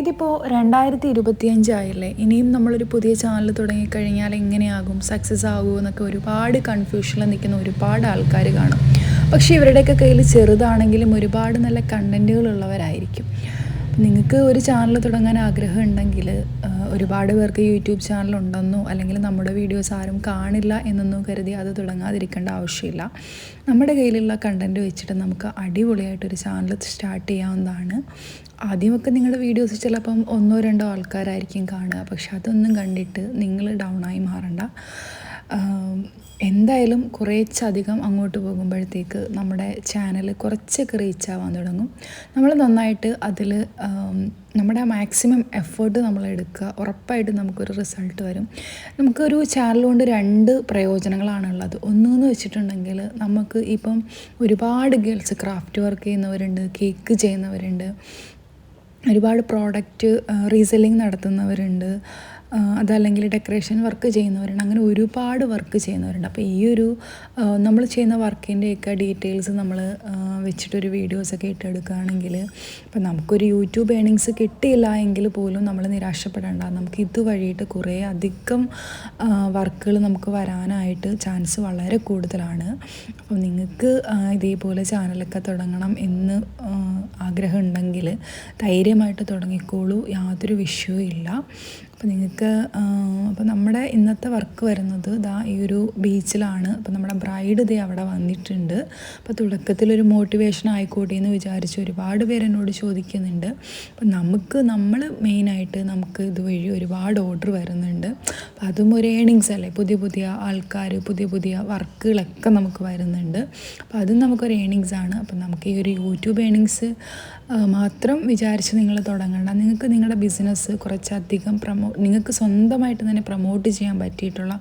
ഇതിപ്പോൾ രണ്ടായിരത്തി ഇരുപത്തിയഞ്ച് ആയില്ലേ ഇനിയും നമ്മളൊരു പുതിയ ചാനൽ തുടങ്ങിക്കഴിഞ്ഞാൽ എങ്ങനെയാകും? സക്സസ് ആകുമോ എന്നൊക്കെ ഒരുപാട് കൺഫ്യൂഷനിൽ നിൽക്കുന്ന ഒരുപാട് ആൾക്കാർ കാണും. പക്ഷേ ഇവരുടെയൊക്കെ കയ്യിൽ ചെറുതാണെങ്കിലും ഒരുപാട് നല്ല കണ്ടന്റുകൾ ഉള്ളവരായിരിക്കും. നിങ്ങൾക്ക് ഒരു ചാനൽ തുടങ്ങാൻ ആഗ്രഹം ഉണ്ടെങ്കിൽ ഒരുപാട് പേർക്ക് യൂട്യൂബ് ചാനൽ ഉണ്ടെന്നോ അല്ലെങ്കിൽ നമ്മുടെ വീഡിയോസ് ആരും കാണില്ല എന്നൊന്നും കരുതി അത് തുടങ്ങാതിരിക്കേണ്ട ആവശ്യമില്ല. നമ്മുടെ കയ്യിലുള്ള കണ്ടന്റ് വെച്ചിട്ട് നമുക്ക് അടിപൊളിയായിട്ടൊരു ചാനൽ സ്റ്റാർട്ട് ചെയ്യാവുന്നതാണ്. ആദ്യമൊക്കെ നിങ്ങളുടെ വീഡിയോസ് ചിലപ്പം ഒന്നോ രണ്ടോ ആൾക്കാരായിരിക്കും കാണുക. പക്ഷെ അതൊന്നും കണ്ടിട്ട് നിങ്ങൾ ഡൗൺ ആയി മാറണ്ട. എന്തായാലും കുറേച്ചധികം അങ്ങോട്ട് പോകുമ്പോഴത്തേക്ക് നമ്മുടെ ചാനൽ കുറച്ചൊക്കെ റീച്ച് ആവാൻ തുടങ്ങും. നമ്മൾ നന്നായിട്ട് അതിൽ നമ്മുടെ മാക്സിമം എഫേർട്ട് നമ്മൾ എടുക്കുക. ഉറപ്പായിട്ടും നമുക്കൊരു റിസൾട്ട് വരും. നമുക്കൊരു ചാനൽ കൊണ്ട് രണ്ട് പ്രയോജനങ്ങളാണുള്ളത്. ഒന്നെന്ന് വെച്ചിട്ടുണ്ടെങ്കിൽ നമുക്ക് ഇപ്പം ഒരുപാട് ഗേൾസ് ക്രാഫ്റ്റ് വർക്ക് ചെയ്യുന്നവരുണ്ട് കേക്ക് ചെയ്യുന്നവരുണ്ട് ഒരുപാട് പ്രോഡക്റ്റ് റീസെല്ലിങ് നടത്തുന്നവരുണ്ട് അതല്ലെങ്കിൽ ഡെക്കറേഷൻ വർക്ക് ചെയ്യുന്നവരുണ്ട്. അങ്ങനെ ഒരുപാട് വർക്ക് ചെയ്യുന്നവരുണ്ട്. അപ്പോൾ ഈ ഒരു നമ്മൾ ചെയ്യുന്ന വർക്കിന്റെയൊക്കെ ഡീറ്റെയിൽസ് നമ്മൾ വെച്ചിട്ടൊരു വീഡിയോസൊക്കെ ഇട്ടെടുക്കുകയാണെങ്കിൽ ഇപ്പം നമുക്കൊരു യൂട്യൂബ് ഏണിങ്സ് കിട്ടിയില്ല എങ്കിൽ പോലും നമ്മൾ നിരാശപ്പെടേണ്ട. നമുക്ക് ഇത് വഴിയിട്ട് കുറേ അധികം വർക്കുകൾ നമുക്ക് വരാനായിട്ട് ചാൻസ് വളരെ കൂടുതലാണ്. അപ്പോൾ നിങ്ങൾക്ക് ഇതേപോലെ ചാനലൊക്കെ തുടങ്ങണം എന്ന് ആഗ്രഹമുണ്ടെങ്കിൽ ധൈര്യമായിട്ട് തുടങ്ങിക്കോളൂ. യാതൊരു വിഷയവും ഇല്ല. അപ്പം നിങ്ങൾക്ക് അപ്പോൾ നമ്മുടെ ഇന്നത്തെ വർക്ക് വരുന്നത് ദാ ഈ ഒരു ബീച്ചിലാണ്. അപ്പോൾ നമ്മുടെ ബ്രൈഡ് ദേ അവിടെ വന്നിട്ടുണ്ട്. അപ്പോൾ തുടക്കത്തിലൊരു മോട്ടിവേഷൻ ആയിക്കോട്ടെ എന്ന് വിചാരിച്ച് ഒരുപാട് പേര് എന്നോട് ചോദിക്കുന്നുണ്ട്. അപ്പം നമുക്ക് നമ്മൾ മെയിനായിട്ട് നമുക്ക് ഇതുവഴി ഒരുപാട് ഓർഡർ വരുന്നുണ്ട്. അപ്പം അതും ഒരു ഏണിങ്സ് അല്ലേ? പുതിയ പുതിയ ആൾക്കാർ പുതിയ പുതിയ വർക്കുകളൊക്കെ നമുക്ക് വരുന്നുണ്ട്. അപ്പോൾ അതും നമുക്കൊരു ഏണിങ്സ് ആണ്. അപ്പം നമുക്ക് ഈ ഒരു യൂട്യൂബ് ഏണിങ്സ് മാത്രം വിചാരിച്ച് നിങ്ങൾ തുടങ്ങണ്ട. നിങ്ങൾക്ക് നിങ്ങളുടെ ബിസിനസ് കുറച്ചധികം പ്രമോ നിങ്ങൾക്ക് സ്വന്തമായിട്ട് തന്നെ പ്രൊമോട്ട് ചെയ്യാൻ പറ്റിയിട്ടുള്ള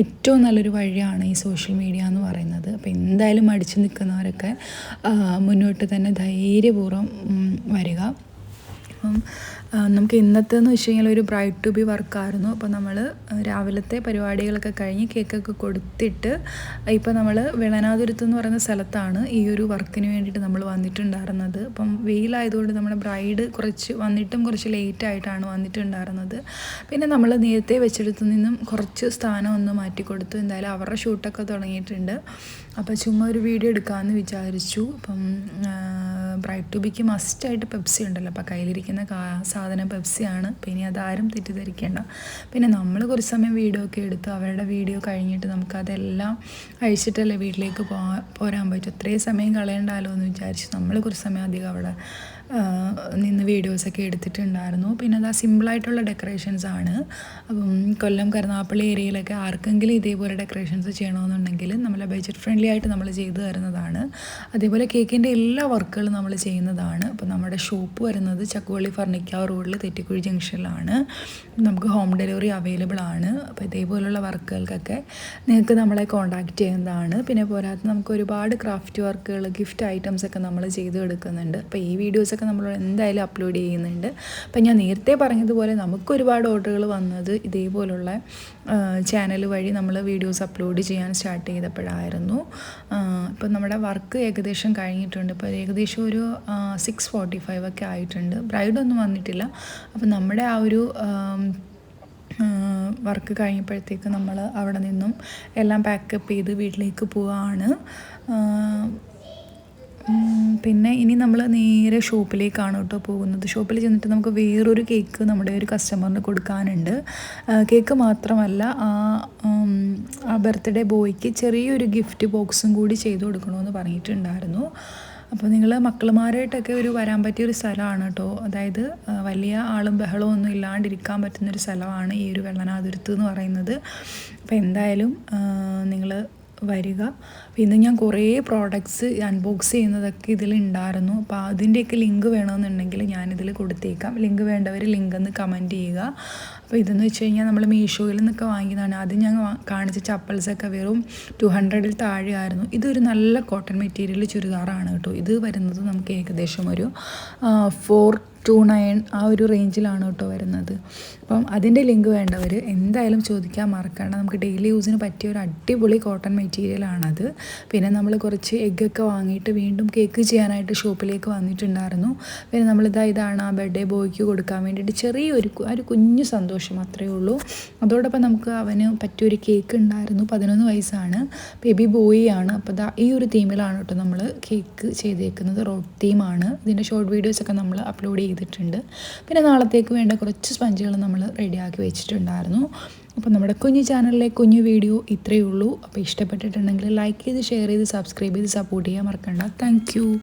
ഏറ്റവും നല്ലൊരു വഴിയാണ് ഈ സോഷ്യൽ മീഡിയ എന്ന് പറയുന്നത്. അപ്പോൾ എന്തായാലും അടിച്ചു നിൽക്കുന്നവരൊക്കെ മുന്നോട്ട് തന്നെ ധൈര്യപൂർവം വരിക. അപ്പം നമുക്ക് ഇന്നത്തെ എന്ന് വെച്ച് കഴിഞ്ഞാൽ ഒരു ബ്രൈഡ് ടു ബി വർക്കായിരുന്നു അപ്പോൾ നമ്മൾ രാവിലത്തെ പരിപാടികളൊക്കെ കഴിഞ്ഞ് കേക്കൊക്കെ കൊടുത്തിട്ട് ഇപ്പോൾ നമ്മൾ വിളനാതുരത്ത് എന്ന് പറയുന്ന സ്ഥലത്താണ് ഈ ഒരു വർക്കിന് വേണ്ടിയിട്ട് നമ്മൾ വന്നിട്ടുണ്ടായിരുന്നത്. അപ്പം വെയിലായതുകൊണ്ട് നമ്മുടെ ബ്രൈഡ് കുറച്ച് വന്നിട്ടും കുറച്ച് ലേറ്റ് ആയിട്ടാണ് വന്നിട്ടുണ്ടായിരുന്നത്. പിന്നെ നമ്മൾ നേരത്തെ വെച്ചെടുത്ത് നിന്നും കുറച്ച് സ്ഥാനം ഒന്ന് മാറ്റി കൊടുത്തു എന്തായാലും അവരുടെ ഷൂട്ടൊക്കെ തുടങ്ങിയിട്ടുണ്ട്. അപ്പോൾ ചുമ്മാ ഒരു വീഡിയോ എടുക്കാമെന്ന് വിചാരിച്ചു. അപ്പം ബ്രൈറ്റ് ടു ബിക്ക് മസ്റ്റായിട്ട് പെപ്സി ഉണ്ടല്ലോ. അപ്പോൾ കയ്യിലിരിക്കുന്ന കാ സാധനം പെപ്സിയാണ് പിന്നെ അതാരും തെറ്റിദ്ധരിക്കേണ്ട. പിന്നെ നമ്മൾ കുറച്ച് സമയം വീഡിയോ ഒക്കെ എടുത്ത് അവരുടെ വീഡിയോ കഴിഞ്ഞിട്ട് നമുക്കതെല്ലാം അഴിച്ചിട്ടല്ലേ വീട്ടിലേക്ക് പോരാൻ പറ്റും. ഇത്രയും സമയം കളയണ്ടാലോ എന്ന് വിചാരിച്ച് നമ്മൾ കുറച്ച് സമയം അധികം അവിടെ നിന്ന് വീഡിയോസൊക്കെ എടുത്തിട്ടുണ്ടായിരുന്നു. പിന്നെ അതാ സിമ്പിളായിട്ടുള്ള ഡെക്കറേഷൻസ് ആണ്. അപ്പം കൊല്ലം കരുനാപ്പള്ളി ഏരിയയിലൊക്കെ ആർക്കെങ്കിലും ഇതേപോലെ ഡെക്കറേഷൻസ് ചെയ്യണമെന്നുണ്ടെങ്കിൽ നമ്മൾ ബഡ്ജറ്റ് ഫ്രണ്ട്ലി ആയിട്ട് നമ്മൾ ചെയ്തു തരുന്നതാണ്. അതേപോലെ കേക്കിന്റെ എല്ലാ വർക്കുകളും നമ്മൾ ചെയ്യുന്നതാണ്. അപ്പോൾ നമ്മുടെ ഷോപ്പ് വരുന്നത് ചക്കുവള്ളി ഫർണിക്കാവ് റോഡിൽ തെറ്റിക്കുഴി ജംഗ്ഷനിലാണ്. നമുക്ക് ഹോം ഡെലിവറി അവൈലബിൾ ആണ്. അപ്പോൾ ഇതേപോലുള്ള വർക്കുകൾക്കൊക്കെ നിങ്ങൾക്ക് നമ്മളെ കോൺടാക്റ്റ് ചെയ്യുന്നതാണ്. പിന്നെ പോരാത്ത നമുക്ക് ഒരുപാട് ക്രാഫ്റ്റ് വർക്കുകൾ ഗിഫ്റ്റ് ഐറ്റംസ് ഒക്കെ നമ്മൾ ചെയ്ത് കൊടുക്കുന്നുണ്ട് അപ്പോൾ ഈ വീഡിയോസൊക്കെ നമ്മൾ എന്തായാലും അപ്ലോഡ് ചെയ്യുന്നുണ്ട്. അപ്പം ഞാൻ നേരത്തെ പറഞ്ഞതുപോലെ നമുക്ക് ഒരുപാട് ഓർഡറുകൾ വന്നത് ഇതേപോലുള്ള ചാനൽ വഴി നമ്മൾ വീഡിയോസ് അപ്ലോഡ് ചെയ്യാൻ സ്റ്റാർട്ട് ചെയ്തപ്പോഴായിരുന്നു. ഇപ്പം നമ്മുടെ വർക്ക് ഏകദേശം കഴിഞ്ഞിട്ടുണ്ട്. ഇപ്പോൾ ഏകദേശം ഒരു സിക്സ് ഫോർട്ടി ഫൈവ് ഒക്കെ ആയിട്ടുണ്ട്. ബ്രൈഡൊന്നും വന്നിട്ടില്ല. അപ്പം നമ്മുടെ ആ ഒരു വർക്ക് കഴിഞ്ഞപ്പോഴത്തേക്ക് നമ്മൾ അവിടെ നിന്നും എല്ലാം പാക്കപ്പ് ചെയ്ത് വീട്ടിലേക്ക് പോവാണ്. പിന്നെ ഇനി നമ്മൾ നേരെ ഷോപ്പിലേക്കാണ് കേട്ടോ പോകുന്നത്. ഷോപ്പിൽ ചെന്നിട്ട് നമുക്ക് വേറൊരു കേക്ക് നമ്മുടെ ഒരു കസ്റ്റമറിന് കൊടുക്കാനുണ്ട്. കേക്ക് മാത്രമല്ല ആ ആ ബർത്ത്ഡേ ബോയ്ക്ക് ചെറിയൊരു ഗിഫ്റ്റ് ബോക്സും കൂടി ചെയ്തു കൊടുക്കണമെന്ന് പറഞ്ഞിട്ടുണ്ടായിരുന്നു. അപ്പോൾ നിങ്ങൾ മക്കളുമാരായിട്ടൊക്കെ ഒരു വരാൻ പറ്റിയ ഒരു സ്ഥലമാണ് കേട്ടോ. അതായത് വലിയ ആളും ബഹളവും ഒന്നും ഇല്ലാണ്ടിരിക്കാൻ പറ്റുന്നൊരു സ്ഥലമാണ് ഈ ഒരു വെള്ളനാതുരത്ത് എന്ന് പറയുന്നത്. അപ്പോൾ എന്തായാലും നിങ്ങൾ വരിക. പിന്നെ ഞാൻ കുറേ പ്രോഡക്റ്റ്സ് അൺബോക്സ് ചെയ്യുന്നതൊക്കെ ഇതിലുണ്ടായിരുന്നു അപ്പോൾ അതിന്റെയൊക്കെ ലിങ്ക് വേണമെന്നുണ്ടെങ്കിൽ ഞാനിതിൽ കൊടുത്തേക്കാം. ലിങ്ക് വേണ്ടവർ ലിങ്ക് ഒന്ന് കമന്റ് ചെയ്യുക. അപ്പോൾ ഇതെന്ന് വെച്ച് കഴിഞ്ഞാൽ നമ്മൾ മീഷോയിൽ നിന്നൊക്കെ വാങ്ങിയതാണ്. ആദ്യം ഞാൻ കാണിച്ച ചപ്പൽസൊക്കെ വെറും ടു ഹൺഡ്രഡിൽ താഴെയായിരുന്നു. ഇതൊരു നല്ല കോട്ടൺ മെറ്റീരിയൽ ചുരിദാറാണ് കേട്ടോ. ഇത് വരുന്നത് നമുക്ക് ഏകദേശം ഒരു ഫോർ ടു നയൻ ആ ഒരു റേഞ്ചിലാണ് കേട്ടോ വരുന്നത്. അപ്പം അതിന്റെ ലിങ്ക് വേണ്ടവർ എന്തായാലും ചോദിക്കാൻ മറക്കണ്ട. നമുക്ക് ഡെയിലി യൂസിന് പറ്റിയ ഒരു അടിപൊളി കോട്ടൺ മെറ്റീരിയലാണത് പിന്നെ നമ്മൾ കുറച്ച് എഗ്ഗൊക്കെ വാങ്ങിയിട്ട് വീണ്ടും കേക്ക് ചെയ്യാനായിട്ട് ഷോപ്പിലേക്ക് വന്നിട്ടുണ്ടായിരുന്നു. പിന്നെ നമ്മളിതാ ഇതാണ് ആ ബർത്ത്ഡേ ബോയ്ക്ക് കൊടുക്കാൻ വേണ്ടിയിട്ട് ചെറിയൊരു ഒരു കുഞ്ഞു സന്തോഷം അത്രയേ ഉള്ളൂ. അതോടൊപ്പം നമുക്ക് അവന് പറ്റിയൊരു കേക്ക് ഉണ്ടായിരുന്നു. പതിനൊന്ന് വയസ്സാണ്. ബേബി ബോയി ആണ്. അപ്പോൾ ഈ ഒരു തീമിലാണ് കേട്ടോ നമ്മൾ കേക്ക് ചെയ്തേക്കുന്നത്. റോഡ് തീമാണ് ഇതിന്റെ ഷോർട്ട് വീഡിയോസൊക്കെ നമ്മൾ അപ്ലോഡ് ചെയ്തിട്ടുണ്ട്. പിന്നെ നാളത്തേക്ക് വേണ്ട കുറച്ച് സ്പഞ്ചുകൾ നമ്മൾ റെഡിയാക്കി വെച്ചിട്ടുണ്ടായിരുന്നു. അപ്പോൾ നമ്മുടെ കുഞ്ഞു ചാനലിലെ കുഞ്ഞു വീഡിയോ ഇത്രയേ ഉള്ളൂ. അപ്പോൾ ഇഷ്ടപ്പെട്ടിട്ടുണ്ടെങ്കിൽ ലൈക്ക് ചെയ്ത് ഷെയർ ചെയ്ത് സബ്സ്ക്രൈബ് ചെയ്ത് സപ്പോർട്ട് ചെയ്യാൻ മറക്കണ്ട. താങ്ക്